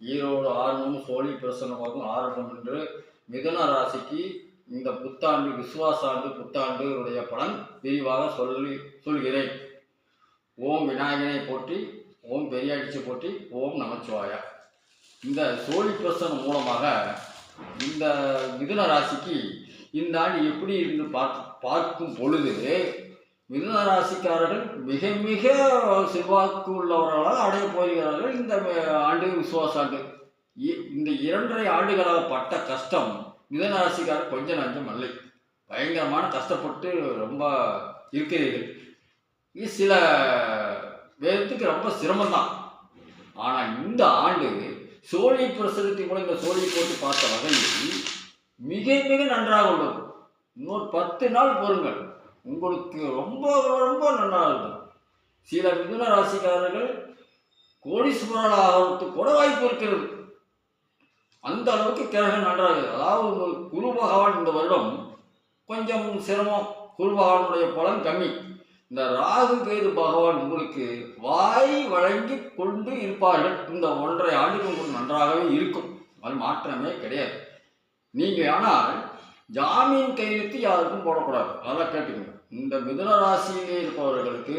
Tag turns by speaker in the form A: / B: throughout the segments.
A: ஈரோடு ஆர்வம் சோழி பிரசன்னமாகவும் ஆரம்பம் என்று மிதுன ராசிக்கு இந்த புத்தாண்டு விசுவாசாண்டு புத்தாண்டுடைய பலன் விரிவாக சொல்லி சொல்கிறேன். ஓம் விநாயகனை போற்றி ஓம் பெரியாடிச்சு போற்றி ஓம் நமச்சிவாயா. இந்த சோழி பிரசனம் மூலமாக இந்த மிதுன ராசிக்கு இந்த ஆண்டு எப்படி இருந்து பார்த்து பார்க்கும் பொழுது மிதுன ராசிக்காரர்கள் மிக மிக செல்வாக்கு உள்ளவர்களால் அடைய போகிறார்கள் இந்த ஆண்டு விசுவாசாண்டு இ- இந்த இரண்டரை ஆண்டுகளாக பட்ட கஷ்டம் மிதுன ராசிக்காரர் கொஞ்சம் நஞ்சம் அல்ல. பயங்கரமான கஷ்டப்பட்டு ரொம்ப இருக்கிறீர்கள். இது சில பேர்த்துக்கு ரொம்ப சிரமம்தான். ஆனால் இந்த ஆண்டு சோழி பிரசனத்தை கூட இந்த சோழி போட்டு பார்த்த வகையில் மிக மிக நன்றாக உள்ளது. இன்னொரு பத்து நாள் பொறுங்கள் உங்களுக்கு ரொம்ப ரொம்ப நன்றாக இருக்கும் சில மிதுன ராசிக்காரர்கள் கோடீஸ்வரர்கள் ஆகிறதுக்கு கூட வாய்ப்பு இருக்கிறது. அந்த அளவுக்கு கிரகம் நன்றாக அதாவது உங்களுக்கு குரு பகவான் இந்த வருடம் கொஞ்சம் சிரமம். குரு பகவானுடைய பலன் கம்மி. இந்த ராகு கேது பகவான் உங்களுக்கு வாய் வழங்கி கொண்டு இருப்பார்கள். இந்த ஒன்றரை ஆண்டுக்கு உங்களுக்கு நன்றாகவே இருக்கும். அது மாற்றமே கிடையாது. நீங்கள் ஆனால் ஜாமீன் கையெழுத்து யாருக்கும் போடக்கூடாது. அதெல்லாம் கேட்டுக்கணும் இந்த மிதுன ராசியிலே இருப்பவர்களுக்கு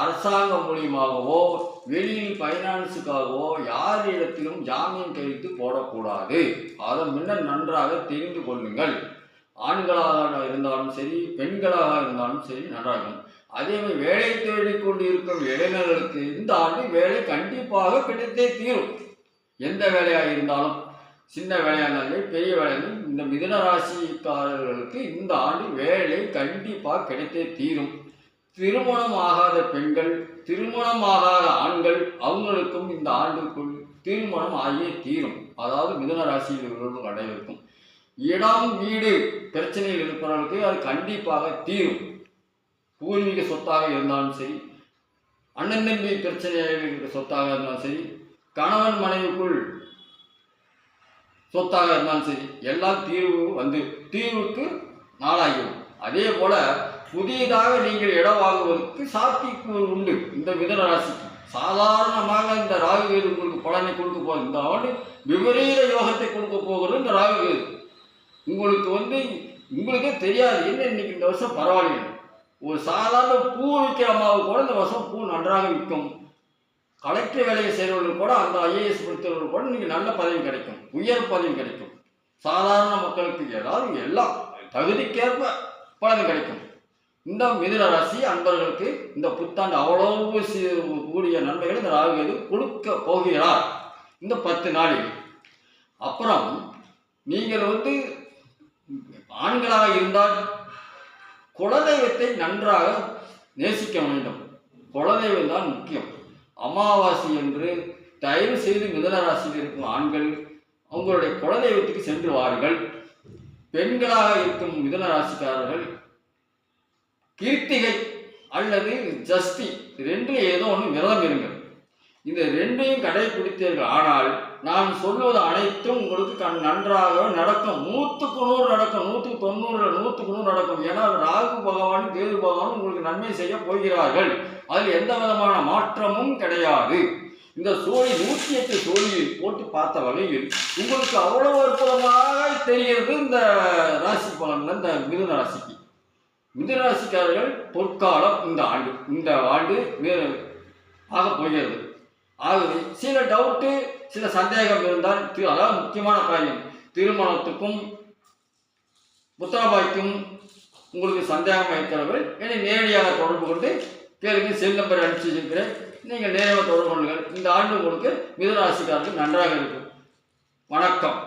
A: அரசாங்கம் மூலியமாகவோ வெளியில் ஃபைனான்ஸுக்காகவோ யாரிடத்திலும் ஜாமீன் கையெழுத்து போடக்கூடாது. அதை முன்ன நன்றாக தெரிந்து கொள்ளுங்கள். ஆண்களாக இருந்தாலும் சரி பெண்களாக இருந்தாலும் சரி நன்றாக இருக்கும். அதே மாதிரி வேலை தேடிக் கொண்டு இருக்கும் இளைஞர்களுக்கு இந்த ஆண்டு வேலை கண்டிப்பாக கிடைத்தே தீரும். எந்த வேலையாக இருந்தாலும் சின்ன வேலையாக இருந்தாலும் பெரிய வேலையாக இந்த மிதுன ராசிக்காரர்களுக்கு இந்த ஆண்டு வேலை கண்டிப்பாக கிடைத்தே தீரும். திருமணம் ஆகாத பெண்கள் திருமணம் ஆகாத ஆண்கள் அவங்களுக்கும் இந்த ஆண்டுக்குள் திருமணம் ஆகியே தீரும். அதாவது மிதுன ராசியில் உள்ளவர்கள் அடையிருக்கும் இடம் வீடு பிரச்சனையில் இருப்பவர்களுக்கு அது கண்டிப்பாக தீரும். பூர்வீக சொத்தாக இருந்தாலும் சரி அண்ணன் தம்பி பிரச்சனையாக இருக்கிற சொத்தாக இருந்தாலும் சரி கணவன் மனைவிக்குள் சொத்தாக இருந்தாலும் சரி எல்லாம் தீர்வு வந்து தீர்வுக்கு நாளாகிடும் அதே போல புதியதாக நீங்கள் இடம் வாங்குவதற்கு சாத்தியக்கூறு உண்டு இந்த மிதன ராசிக்கு. சாதாரணமாக இந்த ராகுகேது உங்களுக்கு பலனை கொடுக்க போகிறது. இந்த ஆண்டு விபரீத யோகத்தை கொடுக்க போகிறது இந்த ராகுகேது உங்களுக்கு வந்து உங்களுக்கே தெரியாது என்ன இன்னைக்கு இந்த வருஷம் பரவாயில்லை ஒரு சாதாரண பூ விற்கிற அம்மாவுக்கு கூட இந்த வருஷம் பூ நன்றாக விற்கும். கலெக்டர் வேலையை செய்கிறவர்கள் கூட அந்த ஐஏஎஸ் படித்தவர்கள் கூட நீங்கள் நல்ல பதவி கிடைக்கும் உயர் பதவி கிடைக்கும். சாதாரண மக்களுக்கு ஏதாவது எல்லாம் தகுதிக்கேற்ப பலன் கிடைக்கும். இந்த மிதுன ராசி அன்பர்களுக்கு இந்த புத்தாண்டு அவ்வளவு கூடிய நன்மைகள் இந்த ராகுகேது கொடுக்க போகிறார். இந்த பத்து நாளில். அப்புறம் நீங்கள் வந்து ஆண்களாக இருந்தால் குலதெய்வத்தை நன்றாக நேசிக்க வேண்டும். குலதெய்வம் தான் முக்கியம். அமாவாசை என்று தயவு செய்து மிதன ராசியில் இருக்கும் ஆண்கள் அவங்களுடைய குலதெய்வத்துக்கு சென்று வாருங்கள். பெண்களாக இருக்கும் மிதன ராசிக்காரர்கள் கீர்த்திகை அல்லது ஜஸ்தி ரெண்டு ஏதோ ஒன்று விரதம் இருங்கள். இந்த ரெண்டையும் கடைபிடித்தீர்கள் ஆனால் நான் சொல்வது அனைத்தும் உங்களுக்கு கண் நன்றாக நடக்கும். நூற்றுக்கு நூறு நடக்கும். நூற்றுக்கு தொண்ணூறு நூற்றுக்கு நூறு நடக்கும். ஏன்னா ராகு பகவான் கேது பகவான் உங்களுக்கு நன்மை செய்ய போகிறார்கள். அதில் எந்த விதமான மாற்றமும் கிடையாது. இந்த சோழி நூற்றி எட்டு சோழியை போட்டு பார்த்த வகையில் உங்களுக்கு அவ்வளவு அற்புதமாக தெரிகிறது இந்த ராசி பலன்ல இந்த மிதுன ராசிக்கு. மிதுன ராசிக்காரர்கள் பொற்காலம் இந்த ஆண்டு இந்த ஆண்டு ஆக ஆகப் போகிறது. ஆகவே சில டவுட்டு சில சந்தேகம் இருந்தால் அதாவது முக்கியமான காரியம் திருமணத்துக்கும் புத்தகபாய்க்கும் உங்களுக்கு சந்தேகம் இருக்கிறவர்கள் என்னை நேரடியாக தொடர்பு கொண்டு கேளுங்க செல் நம்பர் அனுப்பிச்சு வச்சிருக்கிறேன். நீங்கள் நேரடியாக தொடர்பு கொள்ளுங்கள். இந்த ஆண்டு உங்களுக்கு மிதராசிக்காரர்கள் நன்றாக இருக்கும். வணக்கம்.